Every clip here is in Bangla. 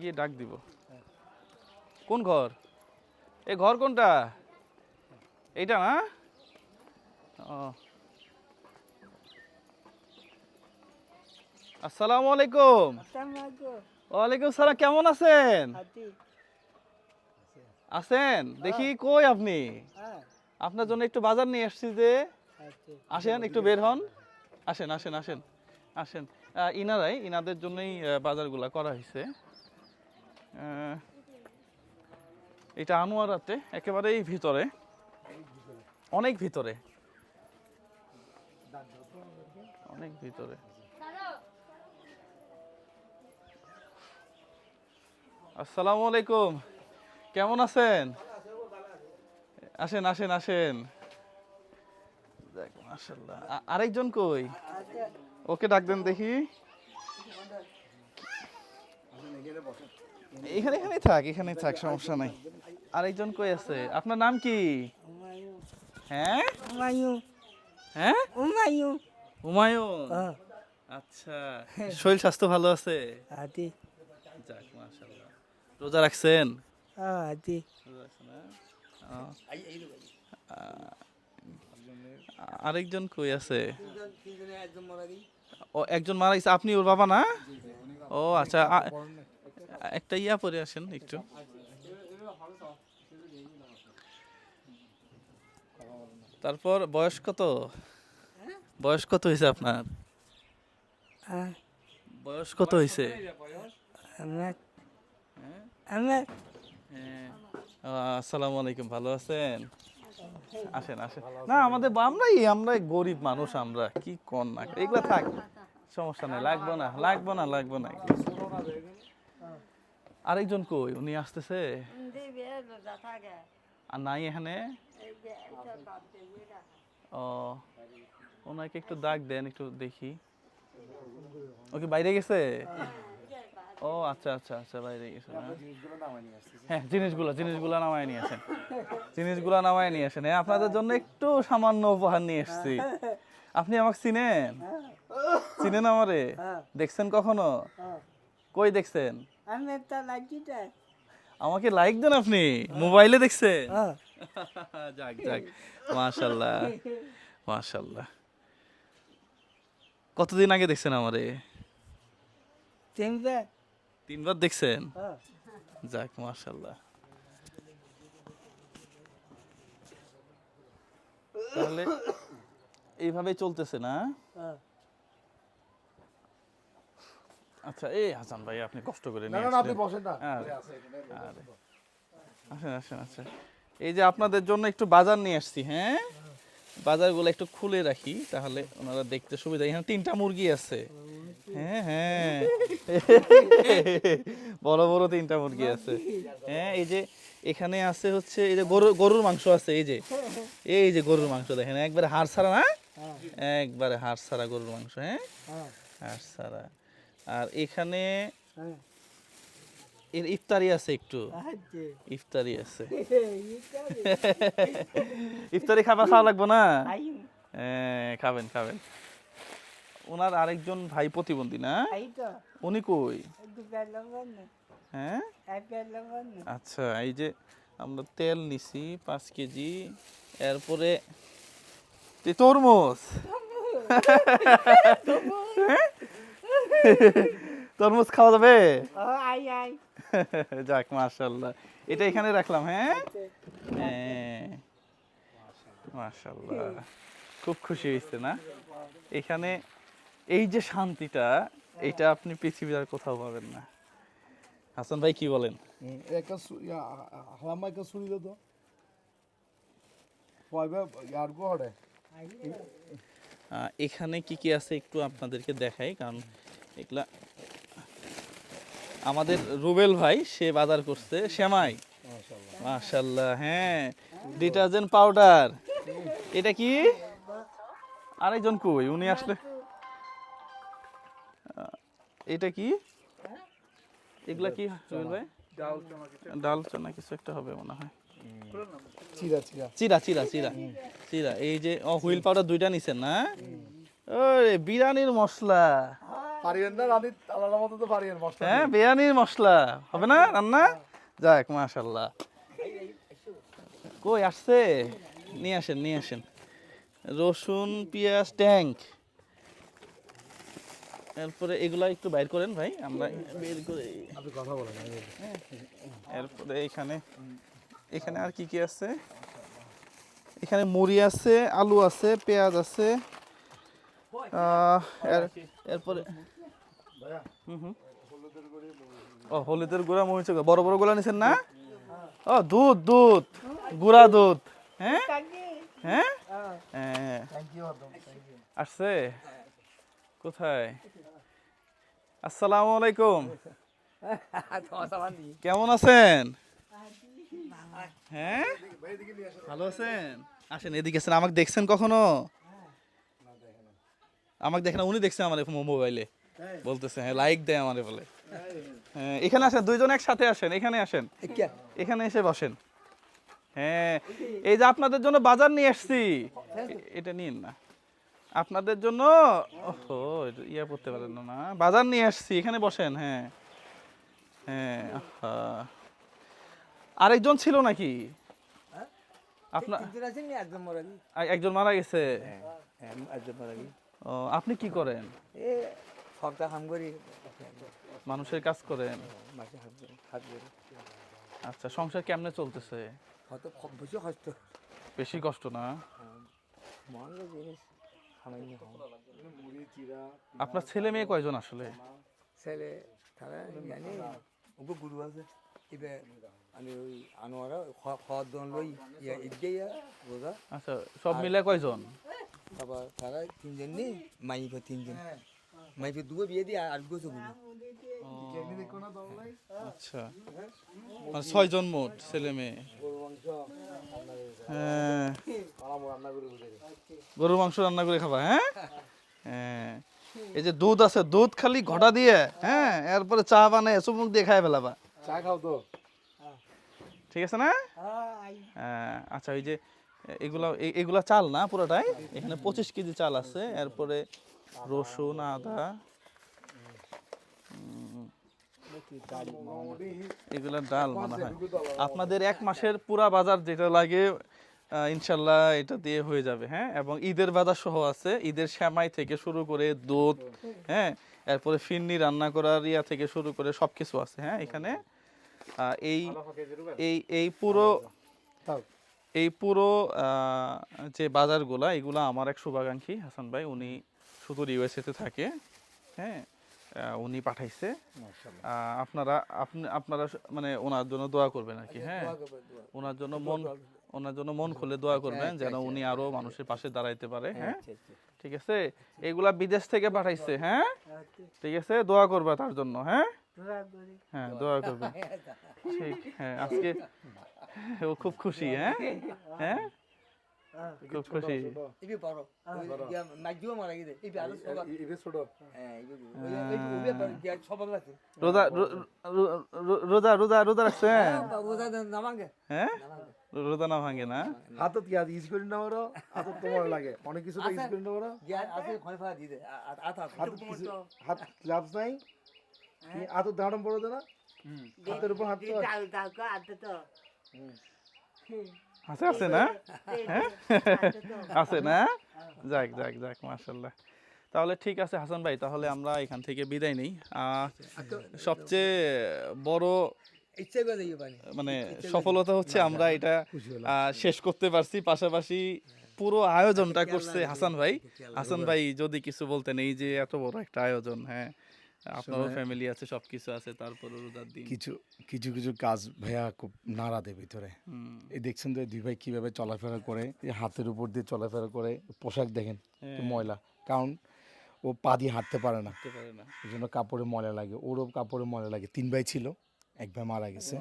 গিয়ে ডাক দিব। কোন ঘর? এ ঘর কোনটা? এইটা না? ও। আসসালামু আলাইকুম। ওয়ালাইকুম সালাম কেমন আছেন? আছেন? দেখি কই আপনি? আপনার জন্য একটু বাজার নিয়ে এসেছি যে। আসেন একটু বের হন। আসেন আসেন আসেন আসেন। আহ, ইনারাই ইনাদের জন্যই বাজারগুলা করা হয়েছে এটা আনোয়ারাতে একেবারেই ভিতরে অনেক ভিতরে। অনেক ভিতরে। আসসালামু আলাইকুম। কেমন আছেন? আসেন আসেন আসেন। যাক, মাশাআল্লাহ। আরেকজন কই? ওকে ডাক দেন দেখি। এখানে এখানে থাক এখানে থাক সমস্যা নাই। আরেকজন কই আছে? আপনার নাম কি? হ্যাঁ? হ্যাঁ? হুমায়ুন আচ্ছা শরীর স্বাস্থ্য ভালো আছে? যাক মাশাআল্লাহ। রোজা রাখছেন? রোজা রাখছেন, হ্যাঁ? আরেকজন কই আছে? ও একজন মারা গেছে। আপনি ওর বাবা না? ও আচ্ছা একটা ইয়া পরে আসেন একটু। তারপর বয়স কত? বয়স কত হয়েছে আপনার? বয়স কত হয়েছে হ্যাঁ? আসসালামু আলাইকুম ভালো আছেন? আসেন আসেন। না আমাদের বা- আমরাই আমরা গরিব মানুষ আমরা কি কর না? এগুলা থাক সমস্যা নেই লাগবো না লাগবো না লাগবো না। এগুলো। আরেকজন কই? উনি আসতেছে? আর নাই এখানে? ও ওনাকে একটু ডাক দেন একটু দেখি। ওকে বাইরে গেছে? ও আচ্ছা আচ্ছা আচ্ছা বাইরে গেছে হ্যাঁ জিনিসগুলো জিনিসগুলো নামায় নিয়ে আসেন। জিনিসগুলো নামায় নিয়ে আসেন। হ্যাঁ, আপনাদের জন্য একটু সামান্য উপহার নিয়ে এসেছি। আপনি আমাকে চিনেন? চিনেন আমারে? দেখছেন কখনো? কই দেখছেন? আমাকে লাইক দেন আপনি মোবাইলে দেখছেন যাক যাক মাশাল্লাহ মাশাল্লাহ। কতদিন আগে দেখছেন আমারে? তিনবার। দেখছেন? যাক মাশাল্লাহ। তাহলে এইভাবে চলতেছে না? আচ্ছা এই হাসান ভাই আপনি কষ্ট করে নিয়ে আসলেন। আরে, আরে। আসেন আসেন আসেন। এই যে আপনাদের জন্য একটু বাজার নিয়ে আসছি হ্যাঁ? বাজারগুলো একটু খুলে রাখি তাহলে ওনারা দেখতে সুবিধা। এখানে তিনটা মুরগি আছে। হ্যাঁ হ্যাঁ। বড় বড় তিনটা মুরগি আছে। হ্যাঁ এই যে এখানে আছে হচ্ছে এই যে গরু গরুর মাংস আছে এই যে। এই যে গরুর মাংস দেখেন একবারে হাড় ছাড়া না একবারে হাড় ছাড়া গরুর মাংস হ্যাঁ? হাড় ছাড়া আর এখানে এর ইফতারি আছে একটু। ইফতারি আছে। ইফতারি। খাবার খাওয়া লাগবে না? হ্যাঁ, খাবেন খাবেন। ওনার আরেকজন ভাই প্রতিবন্ধী না? উনি কই? হ্যাঁ? আচ্ছা এই যে আমরা তেল নিছি পাঁচ কেজি এরপরে তরমুজ। হ্যাঁ? তরমুজ খাওয়া যাবে? যাক মাশাল্লাহ এটা এখানে রাখলাম হ্যাঁ? হ্যাঁ। মাশাল্লাহ খুব খুশি হয়েছে না? এখানে এই যে শান্তিটা এটা আপনি পৃথিবীর আর কোথাও পাবেন না। হাসান ভাই কি বলেন? একটা হালামা একটা শুনি তো। এখানে কি কি আছে একটু আপনাদেরকে দেখাই কারণ এগুলা আমাদের রুবেল ভাই সে বাজার করছে শ্যামাই মাশাল্লাহ হ্যাঁ। Detergent powder. এটা কি? আরেকজন কই? উনি আসলে এটা কি? এগুলা কি রুবেল ভাই? ডাল চানা কিছু একটা হবে মনে হয়। চিরা চিরা। চিরা চিরা এই যে হুইল পাউডার দুইটা নিছেন না? ওরে বিরিয়ানির মশলা। পারিয়েন না? রানী আলাদা মতো তো পারিয়েন মশলা হ্যাঁ বিরিয়ানির মশলা। হবে না রান্না? যাক মাশাল্লাহ কই আসছে? নিয়ে আসেন নিয়ে আসেন। রসুন পেঁয়াজ ট্যাঙ্ক এরপরে এগুলা একটু বাইর করেন ভাই আমরা বের করে আপনি কথা বলেন এরপরে এখানে এখানে আর কি কি আছে? এখানে মুড়ি আছে আলু আছে পেঁয়াজ আছে। এরপরে ভাইয়া। হুম হুম। হলুদের গুঁড়ি ও হলুদের গুঁড়া মরিচের গুঁড়া বড় বড়গুলা নিছেন না? ও দুধ দুধ। গুঁড়া দুধ। হ্যাঁ? হ্যাঁ? হ্যাঁ। আসছে? কোথায়? আসসালামু আলাইকুম। কেমন আছেন? হ্যাঁ? ভালো আছেন? আসেন এদিকে আছেন আমাকে দেখছেন কখনো? আমাকে দেখেন উনি দেখছেন আমার মোবাইলে। বলতেছে হ্যাঁ লাইক দেয় আমার বলে। হ্যাঁ এখানে আসেন দুইজন একসাথে আসেন এখানে আসেন। এখানে এসে বসেন। হ্যাঁ এই যে আপনাদের জন্য বাজার নিয়ে আসছি। এটা নিন না। আপনাদের জন্য ওহো ইয়া করতে পারেন না। বাজার নিয়ে আসছি এখানে বসেন হ্যাঁ। হ্যাঁ আরেকজন ছিল নাকি? আপনার আ- একজন মারা গেছে। ও আপনি কি করেন? কাম করি মানুষের কাজ করেন? আচ্ছা সংসার কেমনে চলতেছে? কত খ- বেশি কষ্ট। বেশি কষ্ট না? মন জিনিস চিরা আপনার ছেলে মেয়ে কয়জন আসলে? ছেলে তারা জানি। ওকে গুরু আছে। এবার আমি ওই আনোয়ারা খাওয়ার লই ইয়া আচ্ছা সব মিলে কয়জন? তারপর তারা তিনজন নেই তিনজন। মাইফে দুটো বিয়ে দিয়ে আর গোছে আচ্ছা। মানে ছয়জন মোট ছেলে মেয়ে। গরু মাংস হ্যাঁ। বানাবো রান্না করে বুঝে গরুর মাংস রান্না করে খাবা হ্যাঁ? হ্যাঁ। এই যে দুধ আছে দুধ খালি ঘটা দিয়ে হ্যাঁ এরপরে চা বানায় চুমুক দিয়ে খাই ফেলাবা। চা খাও তো। ঠিক আছে না? হ্যাঁ, আচ্ছা ওই যে এগুলা এগুলা চাল না পুরোটাই। এখানে পঁচিশ কেজি চাল আছে, এরপরে রসুন, আদা এগুলা ডাল মনে হয়। আপনাদের এক মাসের পুরা বাজার যেটা লাগে ইনশাল্লাহ এটা দিয়ে হয়ে যাবে হ্যাঁ? এবং ঈদের বাজার সহ আছে, ঈদের শ্যামাই থেকে শুরু করে দুধ হ্যাঁ? এরপরে ফিরনি রান্না করার ইয়া থেকে শুরু করে সব কিছু আছে হ্যাঁ? এখানে এই এই এই পুরো এই পুরো যে বাজারগুলা এগুলা আমার এক শুভাকাঙ্ক্ষী হাসান ভাই উনি শুধু ইউএসএতে থাকে হ্যাঁ উনি পাঠাইছে। আপনারা আপনি আপনারা মানে ওনার জন্য দোয়া করবেন আর কি হ্যাঁ। ওনার জন্য মন ওনার জন্য মন খুলে দোয়া করবেন যেন উনি আরও মানুষের পাশে দাঁড়াইতে পারে হ্যাঁ। ঠিক আছে? এগুলা বিদেশ থেকে পাঠাইছে হ্যাঁ? ঠিক আছে? দোয়া করবা তার জন্য হ্যাঁ? হ্যাঁ দোয়া করবেন। ঠিক হ্যাঁ আজকে ও খুব খুশি হ্যাঁ? হ্যাঁ? খুব খুশি। ইবি বড়। মাইজুও মারা গেছে। ইবি আরও সব ইবে ছোট। হ্যাঁ ইবি ইবি ইবি সব আছে। রোজা রোজা রোজা রোজা রাখছেন ওজা নামাঙ্গে হ্যাঁ? রোজা না ভাঙে না? হাতত কি ইউজ করি না বড় হাতত তোমার লাগে। অনেক কিছু তো ইউজ করি না বড় গিয়া আছে খয়ফা দিতে আতা হাতত কিছু হাত গ্লাভস নাই। কি হাতত দাঁড়াম পড়ো না। হাতের উপর হাত তো। আছে আছে না? হ্যাঁ? আছে না? যাক যাক যাক মাশাল্লাহ তাহলে ঠিক আছে হাসান ভাই তাহলে আমরা এখান থেকে বিদায় নেই। সবচেয়ে বড় মানে সফলতা হচ্ছে আমরা এটা শেষ করতে পারছি। পাশাপাশি পুরো আয়োজনটা করছে হাসান ভাই। হাসান ভাই যদি কিছু বলতেন এই যে এত বড় একটা আয়োজন হ্যাঁ। আপনারও ফ্যামিলি আছে সবকিছু আছে তারপরে রোজার দিন। কিছু কিছু কিছু কাজ ভাইয়া খুব নাড়া দেয় ভিতরে। এই দেখছেন তো দুই ভাই কীভাবে চলাফেরা করে হাতের উপর দিয়ে চলাফেরা করে পোশাক দেখেন ময়লা। কারণ ও পা দিয়ে হাঁটতে পারে না। ওই জন্য কাপড়ে ময়লা লাগে ওরও কাপড়ে ময়লা লাগে। তিন ভাই ছিল এক ভাই মারা গেছে।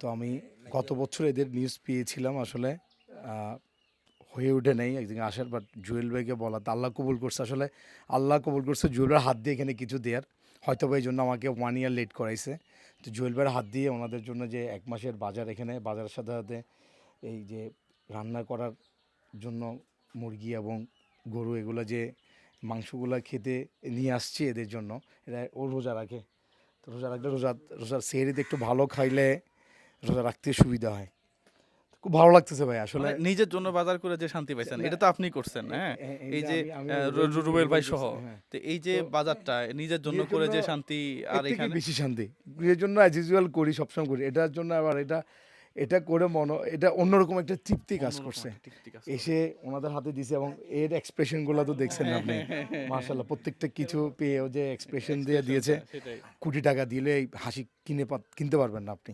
তো আমি গত বছর এদের নিউজ পেয়েছিলাম আসলে আহ, হয়ে ওঠে নেই, একদিন আসার বাট জুয়েল ভাইকে বলা, তো আল্লাহ কবুল করছে। আসলে আল্লাহ কবুল করছে জুয়েল ভাইয়ের হাত দিয়ে এখানে কিছু দেওয়ার হয়তো বা এই জন্য আমাকে ওয়ান ইয়ার লেট করাইছে। তো জুয়েল ভাইয়ের হাত দিয়ে ওনাদের জন্য যে এক মাসের বাজার এখানে, বাজারের সাথে সাথে এই যে রান্না করার জন্য মুরগি এবং গরু এগুলো যে মাংসগুলো খেতে নিয়ে আসছি এদের জন্য, এরা ও রোজা রাখে। তো রোজা রাখলে রোজা, রোজার সেহরিতে একটু ভালো খাইলে রোজা রাখতে সুবিধা হয়। খুব ভালো লাগতেছে ভাই আসলে। মানে নিজের জন্য বাজার করে যে শান্তি পাইছেন এটা তো আপনি করছেন হ্যাঁ? এই যে রুবেল ভাই সহ হ্যাঁ। তো এই যে বাজারটা নিজের জন্য করে যে শান্তি আর এখানে বেশি শান্তি। এর জন্য অ্যাজ ইউজুয়াল করি সবসময় করি। এটার জন্য আবার এটা এটা করে মন এটা অন্যরকম একটা তৃপ্তি কাজ করছে। এসে ওনাদের হাতে দিছে এবং এর এক্সপ্রেশনগুলো তো দেখছেন আপনি। মার্শাল্লাহ প্রত্যেকটা কিছু পেয়ে ও যে এক্সপ্রেশন দিয়ে দিয়েছে। কোটি টাকা দিলে হাসি কিনে কিনতে পারবেন না আপনি।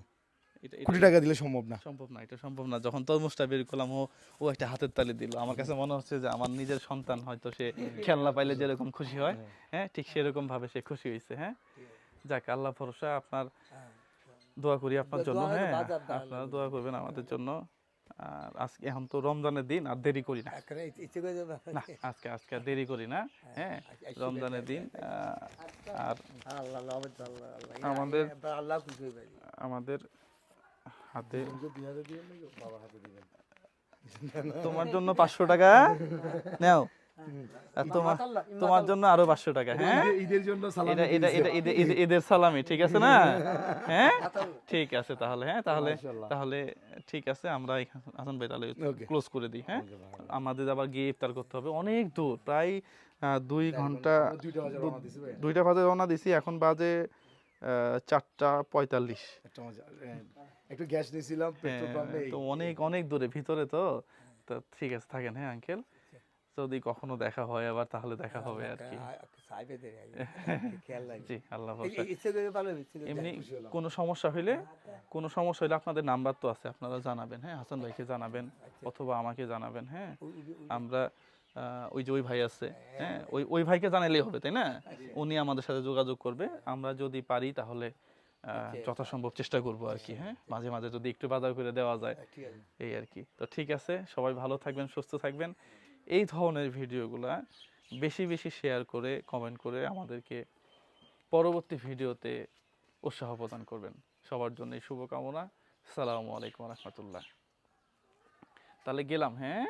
কোটি টাকা দিলে সম্ভব না। সম্ভব না এটা সম্ভব না। যখন তরমুজটা বের করলাম ও ও একটা হাতের তালি দিল। আমার কাছে মনে হচ্ছে যে আমার নিজের সন্তান হয়তো সে খেলনা পাইলে যেরকম খুশি হয় হ্যাঁ ঠিক সেরকম ভাবে সে খুশি হয়েছে হ্যাঁ। যাক আল্লাহ ভরসা আপনার দোয়া করি আপনার জন্য হ্যাঁ। আপনারা দোয়া করবেন আমাদের জন্য। আর আজকে এখন তো রমজানের দিন আর দেরি করি না। আজকে আজকে আর দেরি করি না হ্যাঁ রমজানের দিন আহ, আর আল্লাহ আল্লাহ আল্লাহ আল্লাহ আল্লাহ। আমাদের হয়ে আমাদের হাতে। তোমার জন্য পাঁচশো টাকা নাও। আর তোমার তোমার জন্য আরও পাঁচশো টাকা হ্যাঁ? ঈদের জন্য ঈদের সালামি ঠিক আছে না? হ্যাঁ? ঠিক আছে তাহলে হ্যাঁ? তাহলে তাহলে ঠিক আছে আমরা এখান- হাসান ভাই তাহলে ক্লোজ করে দিই হ্যাঁ? আমাদের আবার গিয়ে ইফতার করতে হবে। অনেক দূর প্রায় দুই ঘণ্টা দুইটা বাজে রওনা দিছি এখন বাজে চারটা পঁয়তাল্লিশ। একটা হ্যাঁ, গ্যাস নিয়েছিলাম পেট্রোল পাম্পে হ্যাঁ, তো অনেক অনেক দূরে ভিতরে তো। তো ঠিক আছে থাকেন হ্যাঁ আঙ্কেল? যদি কখনো দেখা হয় আবার তাহলে দেখা হবে আর কি। জি আল্লাহ এমনি কোনো সমস্যা হইলে কোনো সমস্যা হইলে আপনাদের নাম্বার তো আছে আপনারা জানাবেন হ্যাঁ হাসান ভাইকে জানাবেন অথবা আমাকে জানাবেন হ্যাঁ। আমরা ওই যে ওই ভাই আছে হ্যাঁ ওই ওই ভাইকে জানালেই হবে তাই না? উনি আমাদের সাথে যোগাযোগ করবে। আমরা যদি পারি তাহলে যথাসম্ভব চেষ্টা করব আর কি হ্যাঁ? মাঝে মাঝে যদি একটু বাজার করে দেওয়া যায় এই আর কি। তো ঠিক আছে সবাই ভালো থাকবেন সুস্থ থাকবেন। এই ধরনের ভিডিওগুলা বেশি বেশি শেয়ার করে কমেন্ট করে আমাদেরকে পরবর্তী ভিডিওতে উৎসাহ প্রদান করবেন। সবার জন্য শুভকামনা। সালামু আলাইকুম রহমতুল্লাহ। তাহলে গেলাম হ্যাঁ?